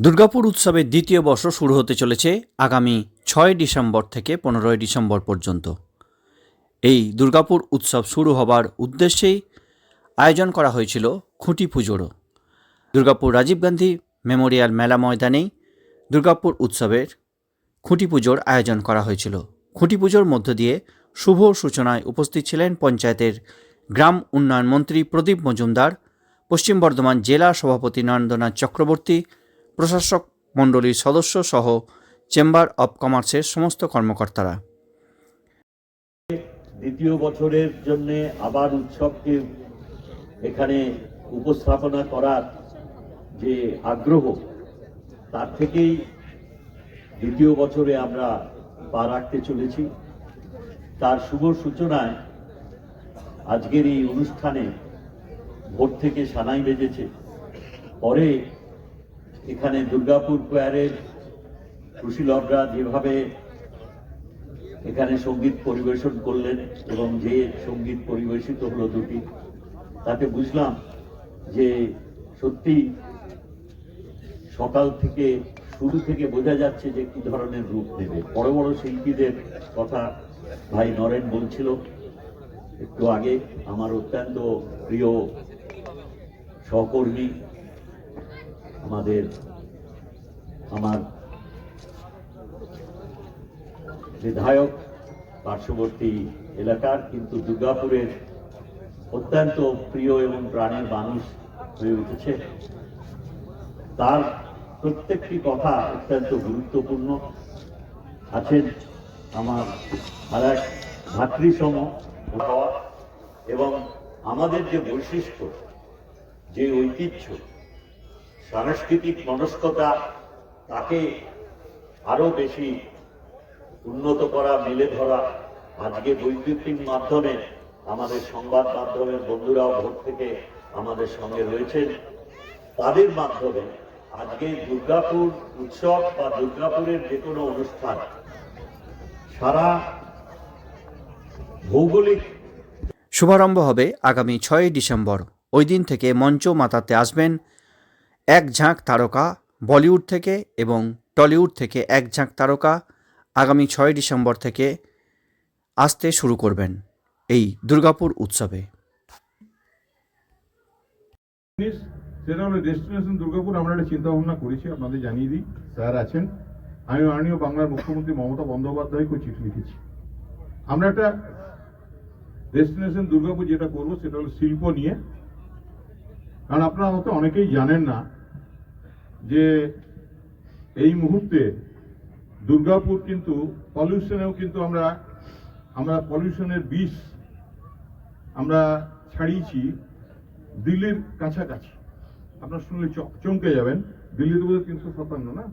দুর্গাপুর উৎসবের দ্বিতীয় বর্ষ শুরু হতে চলেছে আগামী ছয় ডিসেম্বর থেকে পনেরোই ডিসেম্বর পর্যন্ত। এই দুর্গাপুর উৎসব শুরু হবার উদ্দেশ্যেই আয়োজন করা হয়েছিল খুঁটি পুজোরও। দুর্গাপুর রাজীব গান্ধী মেমোরিয়াল মেলা ময়দানেই দুর্গাপুর উৎসবের খুঁটি পুজোর আয়োজন করা হয়েছিল। খুঁটি পুজোর মধ্য দিয়ে শুভ সূচনায় উপস্থিত ছিলেন পঞ্চায়েতের গ্রাম উন্নয়ন মন্ত্রী প্রদীপ মজুমদার, পশ্চিম বর্ধমান জেলা সভাপতি নরেন্দ্রনাথ চক্রবর্তী প্রশাসক মণ্ডলীর সদস্য সহ চেম্বার অব কমার্সের সমস্ত কর্মকর্তারা। দ্বিতীয় বছরের জন্য আবার উৎসবকে এখানে উপস্থাপনা করার যে আগ্রহ, তার থেকেই দ্বিতীয় বছরে আমরা পা রাখতে চলেছি। তার শুভ সূচনায় আজকের এই অনুষ্ঠানে ভোর থেকে সানাই বেজেছে। পরে এখানে দুর্গাপুর কোয়ারের সুশীলবরা যেভাবে এখানে সংগীত পরিবেশন করলেন এবং যে সংগীত পরিবেশিত হলো দুটি, তাতে বুঝলাম যে সত্যি সকাল থেকে শুরু থেকে বোঝা যাচ্ছে যে কি ধরনের রূপ নেবে। বড় বড় শিল্পীদের কথা ভাই নরেন বলছিল একটু আগে, আমার অত্যন্ত প্রিয় সহকর্মী আমাদের, আমার বিধায়ক পার্শ্ববর্তী এলাকার, কিন্তু দুর্গাপুরের অত্যন্ত প্রিয় এবং প্রাণের মানুষ হয়ে উঠেছে। তার প্রত্যেকটি কথা অত্যন্ত গুরুত্বপূর্ণ। আছেন আমার আর এক ভাতৃসম এবং আমাদের যে বৈশিষ্ট্য, যে ঐতিহ্য সাংস্কৃতিক মনস্কতা তাকে আরও বেশি উন্নত করা, মেলে ধরা। আজকে বৈদ্যুতিক মাধ্যমে আমাদের সংবাদ মাধ্যমের বন্ধুরাও ভোর থেকে আমাদের সঙ্গে রয়েছেন। তাদের মাধ্যমে আজকে দুর্গাপুর উৎসব বা দুর্গাপুরের যে কোনো অনুষ্ঠান, সারা ভৌগোলিক শুভারম্ভ হবে আগামী ছয়ই ডিসেম্বর। ওই দিন থেকে মঞ্চ মাতাতে আসবেন এক ঝাঁক তারকা বলিউড থেকে এবং টলিউড থেকে এক ঝাঁক তারকা আগামী ছয় ডিসেম্বর থেকে আসতে শুরু করবেন এই দুর্গাপুর উৎসবে। সেটা হলো ডেস্টিনেশন দুর্গাপুর আমরা একটা চিন্তা ভাবনা করেছি, আপনাদের জানিয়ে দিই। স্যার আছেন। আমি মাননীয় বাংলার মুখ্যমন্ত্রী মমতা বন্দ্যোপাধ্যায়কে চিঠি লিখেছি। আমরা একটা ডেস্টিনেশন দুর্গাপুর যেটা করব, সেটা হলো শিল্প নিয়ে। কারণ আপনারা হয়তো অনেকেই জানেন না যে এই মুহূর্তে দুর্গাপুর কিন্তু পলিউশনেও কিন্তু আমরা আমরা পলিউশনের বিষ আমরা ছাড়িয়েছি দিল্লির কাছাকাছি। আপনার শুনলে চমকে যাবেন। দিল্লির বোধহয় তিনশো সাতান্ন না?